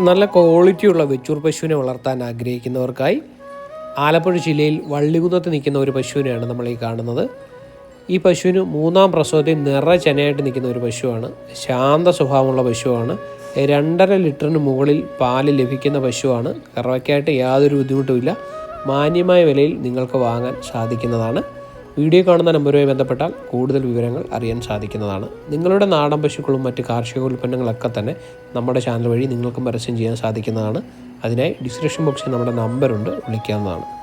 നല്ല ക്വാളിറ്റിയുള്ള വെച്ചൂർ പശുവിനെ വളർത്താൻ ആഗ്രഹിക്കുന്നവർക്കായി ആലപ്പുഴ ജില്ലയിൽ വള്ളികുന്നത്ത് നിൽക്കുന്ന ഒരു പശുവിനെയാണ് നമ്മൾ ഈ കാണുന്നത്. ഈ പശുവിന് മൂന്നാം പ്രസവത്തിൽ നിറചനയായിട്ട് നിൽക്കുന്ന ഒരു പശുവാണ്. ശാന്ത സ്വഭാവമുള്ള പശുവാണ്. രണ്ടര ലിറ്ററിന് മുകളിൽ പാൽ ലഭിക്കുന്ന പശുവാണ്. കറവയ്ക്കായിട്ട് യാതൊരു ബുദ്ധിമുട്ടുമില്ല. മാന്യമായ വിലയിൽ നിങ്ങൾക്ക് വാങ്ങാൻ സാധിക്കുന്നതാണ്. വീഡിയോ കാണുന്ന നമ്പറുമായി ബന്ധപ്പെട്ടാൽ കൂടുതൽ വിവരങ്ങൾ അറിയാൻ സാധിക്കുന്നതാണ്. നിങ്ങളുടെ നാടൻ പശുക്കളും മറ്റ് കാർഷിക ഉൽപ്പന്നങ്ങളൊക്കെ തന്നെ നമ്മുടെ ചാനൽ വഴി നിങ്ങൾക്കും പരസ്യം ചെയ്യാൻ സാധിക്കുന്നതാണ്. അതിനായി ഡിസ്ക്രിപ്ഷൻ ബോക്സിൽ നമ്മുടെ നമ്പറുണ്ട് വിളിക്കാവുന്നതാണ്.